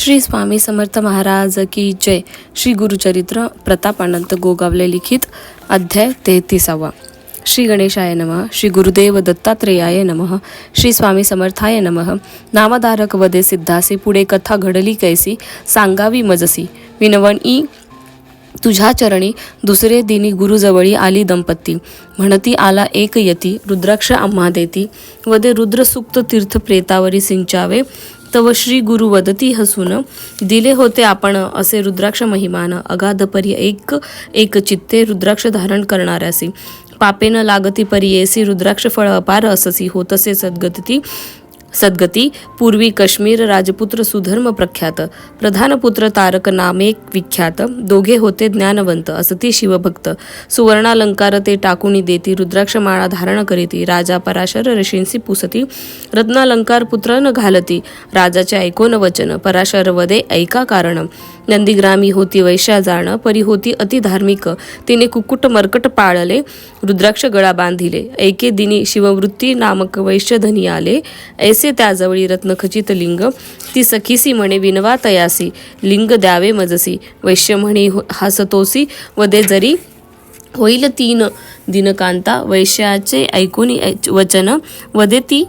श्री स्वामी समर्थ महाराज की जय. श्री गुरुचरित्र प्रतापानंत गोगावले लिखित अध्याय तेहतीसावा. श्री गणेशाय नमः. श्री गुरुदेव दत्तात्रेयाय नमः. श्री स्वामी समर्थाय नमः. नामधारक वदे सिद्धासी पुढे कथा घडली कैसी सांगावी मजसी. विनवण ई तुझ्या चरणी दुसरे दिनी गुरुजवळी आली दंपती. म्हणती आला एक यती रुद्राक्ष आम्हा देती. वदे रुद्रसुक्त तीर्थ प्रेतावरी सिंचावे तव श्री गुरु वदती हसून दिले होते आपण असे रुद्राक्ष महिमान अगाध परी एक एक चित्ते रुद्राक्ष धारण करणाऱ्यासी. पापेन लागती परियेसी रुद्राक्ष फळ अपार अससी होतसे सद्गती. सद्गती पूर्वी काश्मीर राजपुत्र सुधर्म प्रख्यात. प्रधानपुत्र तारक नामे विख्यात. दोघे होते ज्ञानवंत असती शिवभक्त. सुवर्णालंकार ते टाकुणी देती रुद्राक्ष माळा धारण करीती राजा पराशर ऋषींसी पुसती रत्नालंकार पुत्र न घालती राजाचे ऐकोन वचन पराशर वदे ऐका कारण. नंदीग्रामी होती वैश्या जाण परी होती अति धार्मिक. तिने कुकुट मरकट पाळले रुद्राक्ष गळा बांधिले. ऐके दिनी शिववृत्ती नामक वैश्यधनी आले ऐस त्याजवळी रत्नखचित लिंग. ती सखीसी म्हणे विनवा तयासी लिंग द्यावे मजसी. वैश्य म्हणे हो, हसतोसी. वदे जरी होईल तीन दिनकांता. वैश्याचे ऐकून वचन. वदे ती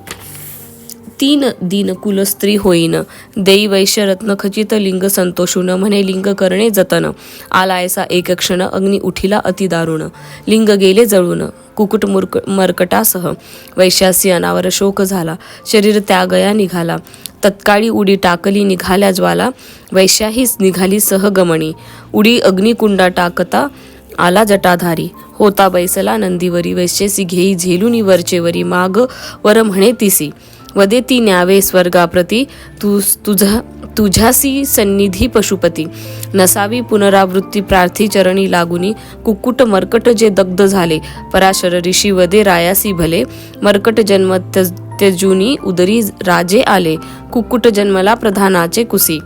तीन दिन कुलस्त्री होईन. देई वैश्य रत्न खचित लिंग संतोषून म्हणे लिंग करणे जतन. आलायसा एक क्षण अग्नी उठिला अतिदारुण लिंग गेले जळून कुकुट मुरक मरकटासह. वैश्यासी अनावर शोक झाला. शरीर त्यागया निघाला. तत्काळी उडी टाकली निघाल्या ज्वाला. वैश्याहीच निघाली सहगमणी. उडी अग्निकुंडा टाकता आला जटाधारी. होता बैसला नंदीवरी. वैश्यसी घेई झेलुनी वरचेवरी माग. वर म्हणे तिसी. वदे ती न्यावे स्वर्गाप्रती तू तुझा तुझ्यासी सन्निधी पशुपती. नसावी पुनरावृत्ती प्रार्थी चरणी लागुनी कुक्कुट मर्कट जे दग्ध झाले पराशर ऋषी वदे रायासी भले. मर्कट जन्म त्यजुनी उदरी राजे आले कुक्कुट जन्मला प्रधानाचे कुसी.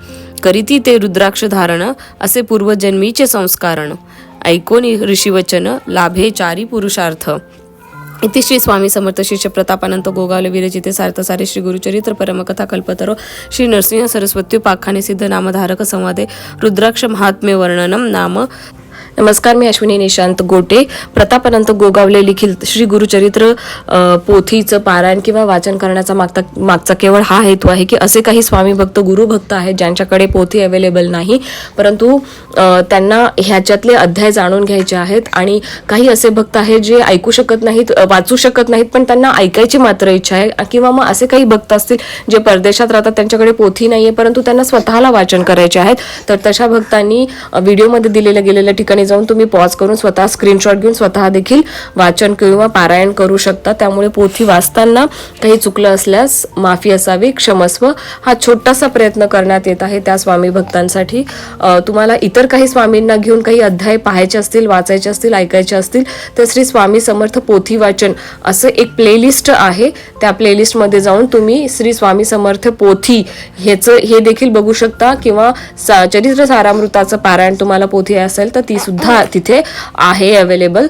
करीती ते रुद्राक्ष धारण असे पूर्वजन्मीचे संस्कारण. ऐकोनी ऋषीवचन लाभे चारी पुरुषार्थ. इति श्री स्वामी समर्थ शिष्य प्रतापानंत गोगावले विरचिते सार्थ सारे श्री गुरुचरित्र परमकथा कल्पतरो श्री नरसिंह सरस्वती पाखाने सिद्ध नामधारक संवादे रुद्राक्ष महात्म्य वर्णनम नाम नमस्कार मी अश्विनी निशांत गोटे. प्रतापानंत गोगावले लिखित श्री गुरुचरित्र पोथीचं पारायण किंवा वाचन करण्याचा मागता मागचा केवळ हा हेतू आहे की असे काही स्वामी भक्त गुरुभक्त आहेत ज्यांच्याकडे पोथी अवेलेबल नाही. परंतु त्यांना ह्याच्यातले अध्याय जाणून घ्यायचे आहेत आणि काही असे भक्त आहेत जे ऐकू शकत नाहीत वाचू शकत नाहीत पण त्यांना ऐकायची मात्र इच्छा आहे. किंवा मग असे काही भक्त असतील जे परदेशात राहतात त्यांच्याकडे पोथी नाही आहे परंतु त्यांना स्वतःला वाचन करायचे आहेत. तर तशा भक्तांनी व्हिडिओमध्ये दिलेल्या गेलेल्या ठिकाणी जाऊन तुम्ही पॉज करून स्वतः स्क्रीनशॉट घेऊन स्वतः देखील वाचन किंवा पारायण करू शकता. त्यामुळे पोथी वाचताना काही चुकलं असल्यास माफी असावी क्षमस्व हा छोटासा प्रयत्न करण्यात येत आहे त्या स्वामी भक्तांसाठी. तुम्हाला इतर काही स्वामींना घेऊन काही अध्याय पाहायचे असतील वाचायचे असतील ऐकायचे असतील तर श्री स्वामी समर्थ पोथी वाचन असं एक प्लेलिस्ट आहे. त्या प्लेलिस्टमध्ये जाऊन तुम्ही श्री स्वामी समर्थ पोथी ह्याचं हे देखील बघू शकता किंवा सा चरित्र सारामृताचं पारायण तुम्हाला पोथी असेल तर ती सुद्धा सुद्धा तिथे आहे अवेलेबल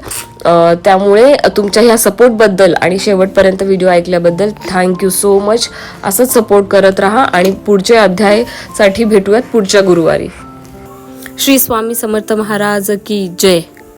त्यामुळे तुमच्या ह्या सपोर्टबद्दल आणि शेवटपर्यंत व्हिडिओ ऐकल्याबद्दल थँक्यू सो मच असंच सपोर्ट करत राहा आणि पुढच्या अध्यायासाठी भेटूयात पुढच्या गुरुवारी. श्री स्वामी समर्थ महाराज की जय.